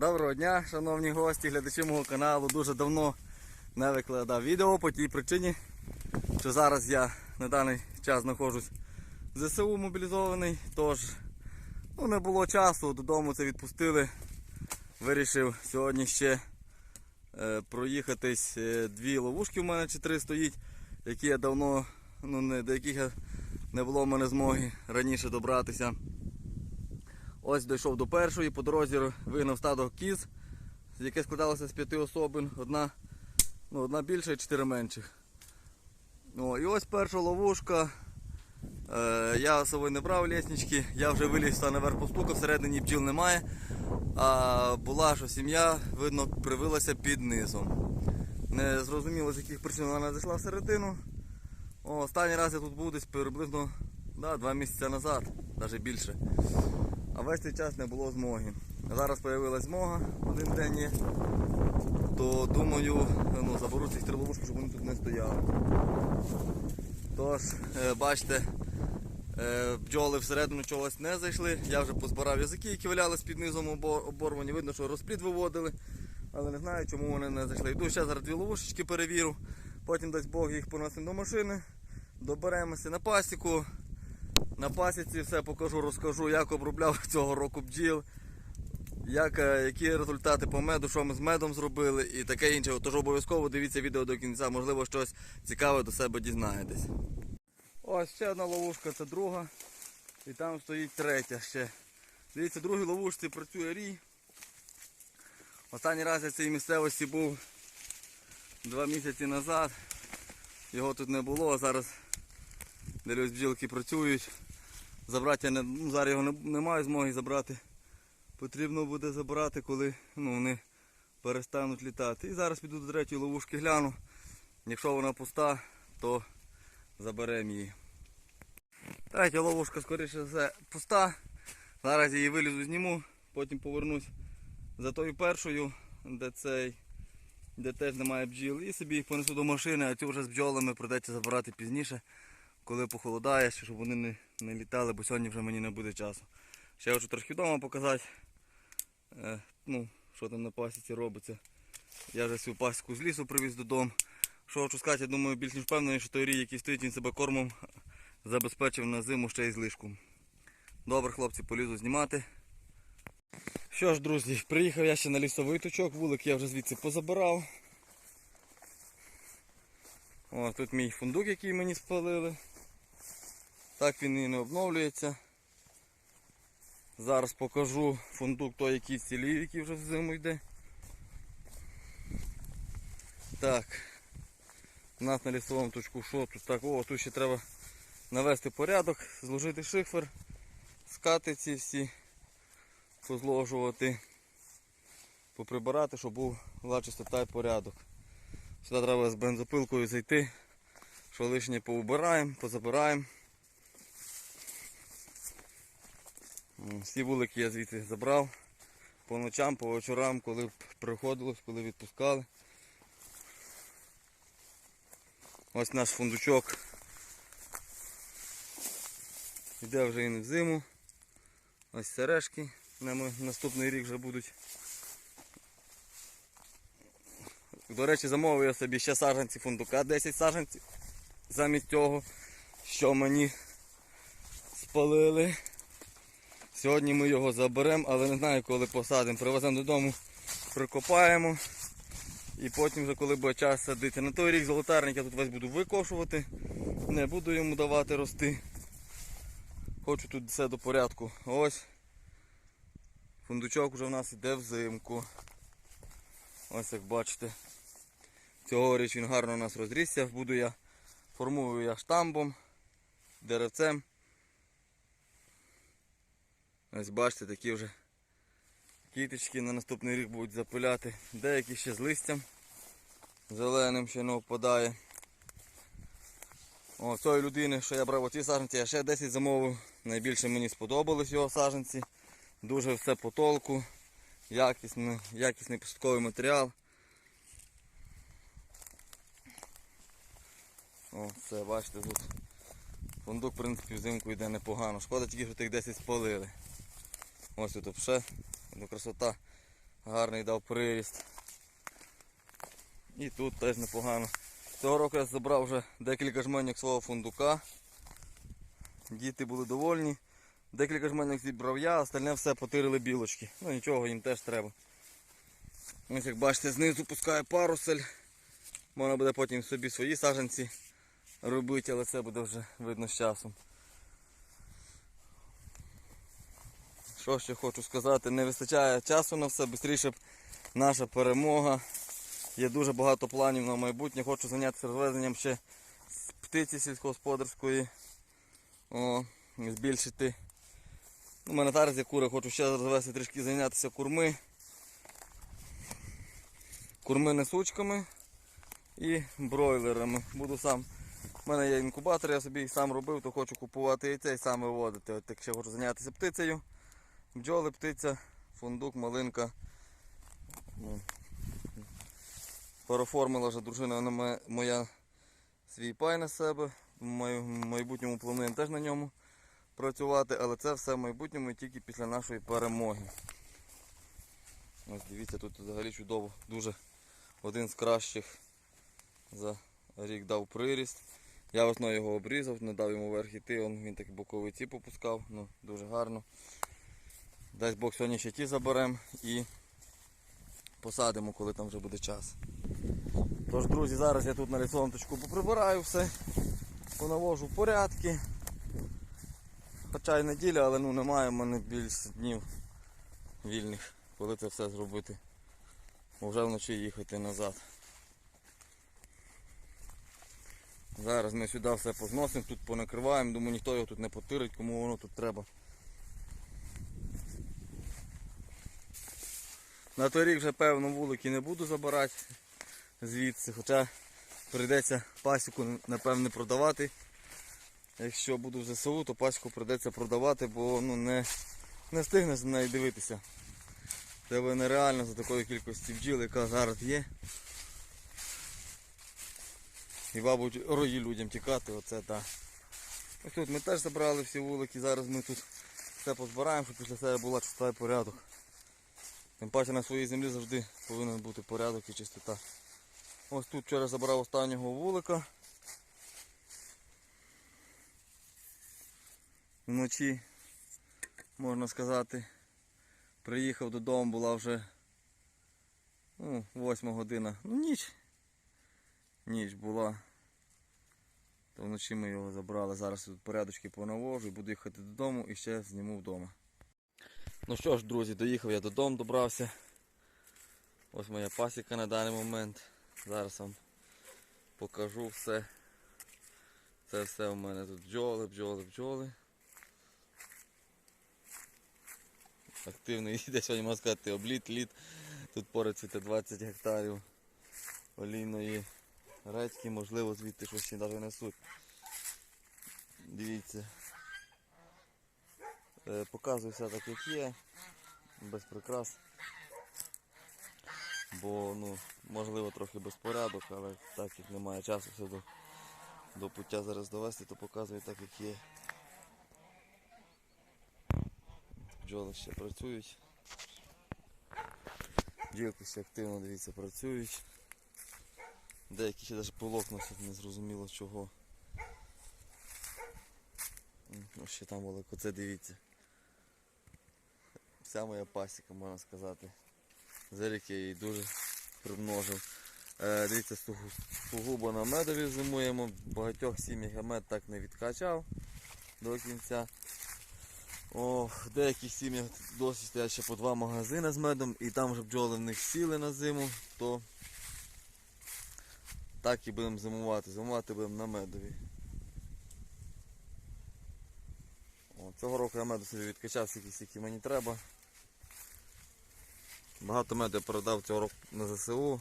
Доброго дня, шановні гості, глядачі мого каналу. Дуже давно не викладав відео по тій причині, що зараз я на даний час знаходжусь в ЗСУ мобілізований, тож ну, не було часу, додому це відпустили. Вирішив сьогодні ще е, проїхатись. Е, Дві ловушки в мене чи три стоїть, які я давно, ну, не, до яких я не було в мене змоги раніше добратися. Ось дійшов до першої, по дорозі вигнав стадо кіз, яке складалося з п'яти особин. Одна, ну, одна більша і чотири менших. О, і ось перша ловушка. Е, я з собою не брав ліснички, я вже виліз та наверх постукав, всередині бджіл немає. А була, що сім'я, видно, привилася під низом. Не зрозуміло, з яких причин вона зайшла всередину. О, останній раз я тут був десь приблизно да, два місяці назад, навіть більше. А весь цей час не було змоги. Зараз з'явилась змога один день є. То думаю, ну, заберу цих три ловушки, щоб вони тут не стояли. Тож, е, бачите, е, бджоли всередину чогось не зайшли. Я вже позбирав язики, які валялись під низом оборвані. Видно, що розплід виводили. Але не знаю, чому вони не зайшли. Йду ще зараз дві ловушечки перевірю. Потім дасть Бог їх поносимо до машини. Доберемося на пасіку. На пасіці все покажу, розкажу, як обробляв цього року бджіл, як, е, які результати по меду, що ми з медом зробили і таке інше. Тож обов'язково дивіться відео до кінця, можливо, щось цікаве до себе дізнаєтесь. Ось ще одна ловушка, це друга. І там стоїть третя ще. Дивіться, в другій ловушці працює рій. Останній раз я в цій місцевості був два місяці назад. Його тут не було, а зараз дивлюсь, бджілки працюють. Забрати я не, ну, зараз його не, не маю змоги забрати. Потрібно буде забрати, коли ну, вони перестануть літати. І зараз піду до третьої ловушки гляну. Якщо вона пуста, то заберемо її. Третя ловушка, скоріше все, пуста. Зараз її вилізу, зніму, потім повернусь за тою першою, де цей, де теж немає бджіл. І собі їх понесу до машини, а цю вже з бджолами придеться забирати пізніше коли похолодає, щоб вони не, не літали, бо сьогодні вже мені не буде часу. Ще хочу трошки вдома показати, е, ну, що там на пасіці робиться. Я вже цю пасіку з лісу привіз додому. Що хочу сказати, я думаю, більш ніж впевнений, що той рій, який стоїть, він себе кормом забезпечив на зиму ще й злишку. Добре, хлопці, полізу знімати. Що ж, друзі, приїхав я ще на лісовий точок, вулик я вже звідси позабирав. О, тут мій фундук, який мені спалили. Так він і не обновлюється. Зараз покажу фундук той, який цілів, який вже в зиму йде. Так. У нас на лісовому точку що тут так, о, тут ще треба навести порядок, зложити шифер, скати ці всі, позложувати, поприбирати, щоб був чистота і порядок. Сюди треба з бензопилкою зайти, що лишнє поубираємо, позабираємо. Всі вулики я звідси забрав по ночам, по вечорам, коли приходилось, коли відпускали. Ось наш фундучок. Йде вже і не в зиму. Ось сережки. На наступний рік вже будуть. До речі, замовив я собі ще саджанці фундука, 10 саджанців. Замість того, що мені спалили. Сьогодні ми його заберемо, але не знаю коли посадимо. Привеземо додому, прикопаємо. І потім, вже коли буде час садити. На той рік золотарник я тут весь буду викошувати. Не буду йому давати рости. Хочу тут все до порядку. Ось. Фундучок вже в нас йде взимку. Ось як бачите. Цьогоріч він гарно у нас розрісся. Буду я, формую я штамбом, деревцем. Ось бачите, такі вже кіточки на наступний рік будуть запиляти. Деякі ще з листям. Зеленим ще не впадає. О, цієї людини, що я брав оці саженці, я ще 10 замовив. Найбільше мені сподобались його саженці. Дуже все по толку. Якісний, якісний посадковий матеріал. О, це бачите тут. Фундук, в принципі, взимку йде непогано. Шкода тільки, що тих 10 спалили. Ось тут ще ну, красота. Гарний дав приріст. І тут теж непогано. Цього року я забрав вже декілька жменьок свого фундука. Діти були довольні. Декілька жменьок зібрав я, остальне все потирили білочки. Ну нічого, їм теж треба. Ось як бачите, знизу пускає парусель. Можна буде потім собі свої саджанці робити, але це буде вже видно з часом. Що ще хочу сказати, не вистачає часу на все, швидше наша перемога. Є дуже багато планів на майбутнє. Хочу зайнятися розвезенням ще птиці сільськогосподарської. О, збільшити. У мене зараз є кури, хочу ще розвести трішки зайнятися курми. Курми несучками і бройлерами. Буду сам. У мене є інкубатор, я собі їх сам робив, то хочу купувати яйця і сам виводити. От якщо хочу зайнятися птицею. Бджоли, птиця, фундук, малинка. Ну, Переформила вже дружина вона моя свій пай на себе. В майбутньому плануємо теж на ньому працювати, але це все в майбутньому і тільки після нашої перемоги. Ось дивіться, тут взагалі чудово, дуже один з кращих за рік дав приріст. Я весною його обрізав, не дав йому верх іти, він такі боковиці попускав, ну дуже гарно. Дасть Бог сьогодні ще ті заберемо і посадимо, коли там вже буде час. Тож, друзі, зараз я тут на лісонточку поприбираю все, понавожу порядки. Хоча й неділя, але ну, немає в мене більше днів вільних, коли це все зробити. Бо вже вночі їхати назад. Зараз ми сюди все позносимо, тут понакриваємо, думаю, ніхто його тут не потирить, кому воно тут треба. На той рік вже певно вулики не буду забирати звідси, хоча прийдеться пасіку напевне продавати. Якщо буду в ЗСУ, то пасіку прийдеться продавати, бо ну, не, не встигнеш за нею дивитися. Це нереально за такою кількістю бджіл, яка зараз є. І, мабуть, рої людям тікати, оце так. Ось тут ми теж забрали всі вулики, зараз ми тут все позбираємо, щоб після себе була чистота і порядок. Тим паче на своїй землі завжди повинен бути порядок і чистота. Ось тут вчора забрав останнього вулика. Вночі, можна сказати, приїхав додому, була вже ну, 8 година. Ну ніч. Ніч була. То вночі ми його забрали. Зараз тут порядочки понавожу буду їхати додому і ще зніму вдома. Ну що ж, друзі, доїхав я додому, добрався. Ось моя пасіка на даний момент. Зараз вам покажу все. Це все у мене тут бджоли, бджоли, бджоли. Активний йде сьогодні можна сказати обліт, літ. Тут поряд цвіте 20 гектарів олійної редьки, можливо звідти щось навіть несуть. Дивіться. Е, Показую все так як є, без прикрас. Бо ну, можливо трохи безпорядок, але так як немає часу все до, до пуття зараз довести, то показую так як є. Бджоли ще працюють. Бджілки ще активно дивіться працюють. Деякі ще навіть пилок носять, не зрозуміло чого. Ну, ще там велико, це дивіться. Вся моя пасіка, можна сказати. За рік я її дуже примножив. Е, дивіться, сугубо на медові зимуємо. Багатьох сім'ях мед так не відкачав до кінця. О, в деяких сім'ях досі стоять ще по два магазини з медом і там вже бджоли в них сіли на зиму, то так і будемо зимувати. Зимувати будемо на медові. О, цього року я меду собі відкачав скільки мені треба. Багато меду я передав цього року на ЗСУ.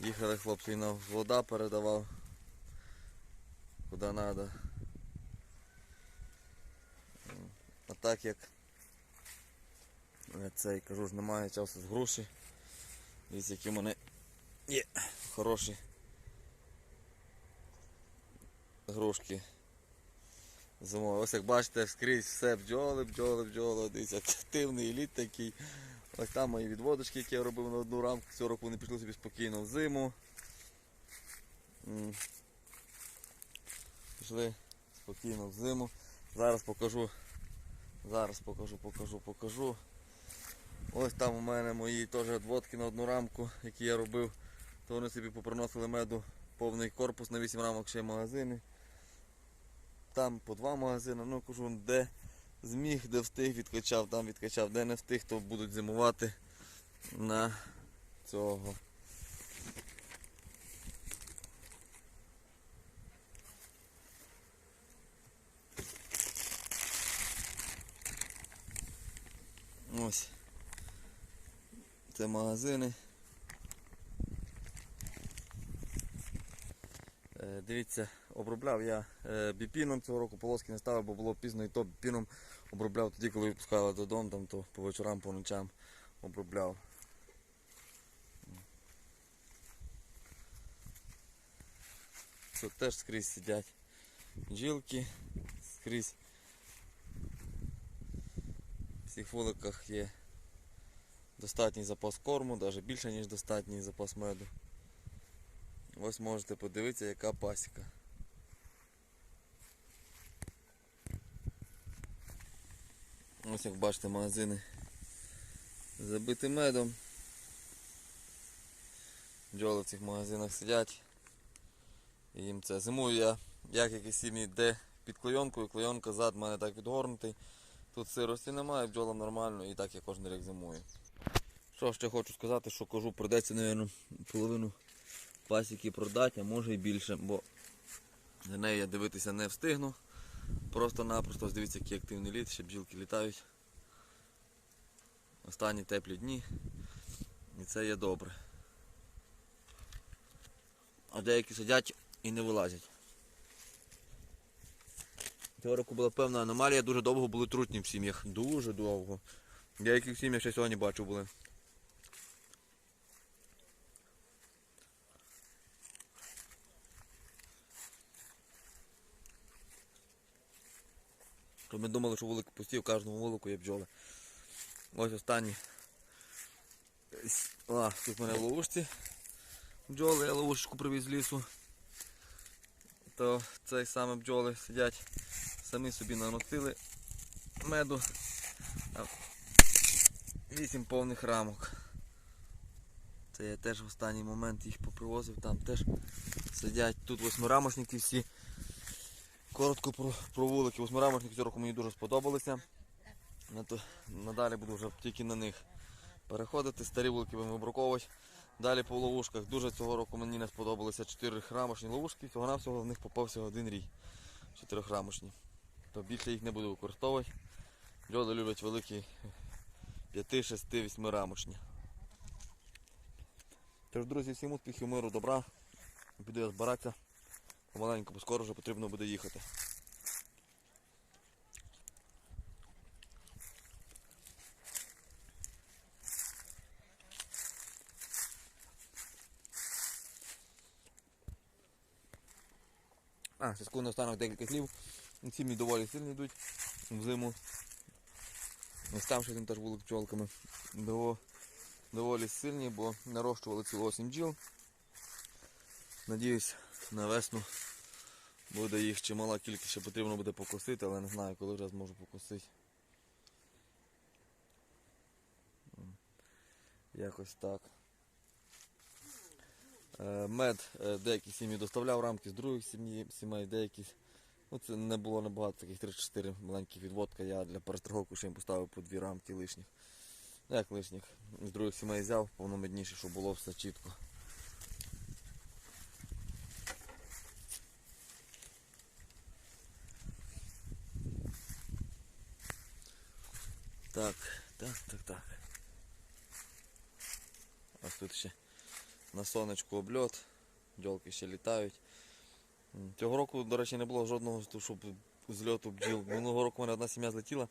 Їхали хлопці на вода передавав. Куди треба. А так як цей кажу ж немає часу з груші. Дивіться, які в є хороші грушки зимові. Ось як бачите, скрізь все бджоли, бджоли, бджоли. Дивіться, активний лід такий. Ось там мої відводочки, які я робив на одну рамку. Цього року вони пішли собі спокійно в зиму. Пішли спокійно в зиму. Зараз покажу. Зараз покажу, покажу, покажу. Ось там у мене мої теж відводки на одну рамку, які я робив. То вони собі поприносили меду повний корпус на 8 рамок ще й магазини. Там по два магазини, ну кажу, де зміг, де встиг, відкачав, там відкачав, де не встиг, то будуть зимувати на цього. Ось. Це магазини. Е, Дивіться, обробляв я е, біпіном цього року, полоски не ставив, бо було пізно і то біпіном обробляв тоді, коли випускали додому, там, то по вечорам, по ночам обробляв. Тут теж скрізь сидять бджілки, скрізь в всіх вуликах є достатній запас корму, навіть більше, ніж достатній запас меду. Ось можете подивитися, яка пасіка. Ось як бачите, магазини забиті медом. Бджоли в цих магазинах сидять. І їм це зимую я, як якісь сім'ї, де під клейонкою, клейонка зад в мене так відгорнутий. Тут сирості немає, бджолам нормально і так я кожен рік зимую. Що ще хочу сказати, що кажу, придеться, мабуть, половину пасіки продати, а може і більше, бо за нею я дивитися не встигну. Просто-напросто дивіться, який активний літ, ще бджілки літають. Останні теплі дні. І це є добре. А деякі сидять і не вилазять. Цього року була певна аномалія, дуже довго були трутні в сім'ях. Дуже довго. Деяких сім'ях ще сьогодні бачу були. То ми думали, що вулик пусті, в кожному вулику є бджоли. Ось останні. А, тут в мене ловушці бджоли, я ловушечку привіз з лісу. То цей саме бджоли сидять, самі собі наносили меду. Вісім повних рамок. Це я теж в останній момент їх попривозив, там теж сидять тут восьмирамочники всі. Коротко про, про вулики. Восьмирамочники цього року мені дуже сподобалися. Надалі буду вже тільки на них переходити. Старі вулики будемо вибруковувати. Далі по ловушках. Дуже цього року мені не сподобалися 4 рамочні ловушки. Всього навсього в них попався один рій. 4 рамочні. То більше їх не буду використовувати. Люди люблять великі 5, 6, 8 рамочні. Тож, друзі, всім успіхів, миру, добра. Піду я збиратися. Помаленьку, бо скоро вже потрібно буде їхати. А, ще скоро останок декілька слів. Ці мені доволі сильно йдуть в зиму. Ось там теж були пчолками. Дово- Доволі сильні, бо нарощували цілу осінь бджіл. Надіюсь, на весну буде їх чимала кількість, ще потрібно буде покосити, але не знаю, коли вже зможу покосити. Якось так. Е, Мед е, деякі сім'ї доставляв рамки з других сім'ї, сімей, деякі. Ну, це не було небагато, таких 3-4 маленьких відводка. Я для перестраховки ще їм поставив по дві рамки лишніх. Ну, Як лишніх? З других сімей взяв, повномедніше, щоб було все чітко. Так, так, так, так. Ось тут ще на сонечку обльот, бджолки ще літають. Цього року, до речі, не було жодного щоб зльоту бджіл. Минулого року в мене одна сім'я злетіла.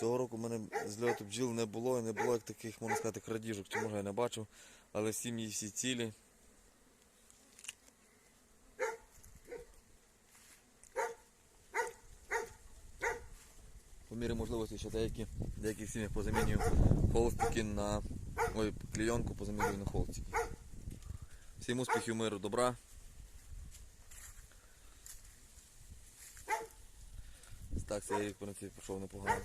Цього року в мене зльоту бджіл не було і не було як таких, можна сказати, крадіжок, чи може я не бачив, але сім'ї всі цілі. По мірі можливості ще деякі, деякі сім'ї позамінюю холстики на ой, клейонку позамінюю на холстики. Всім успіхів, миру, добра. Так, цей рік, в принципі, пішов непогано.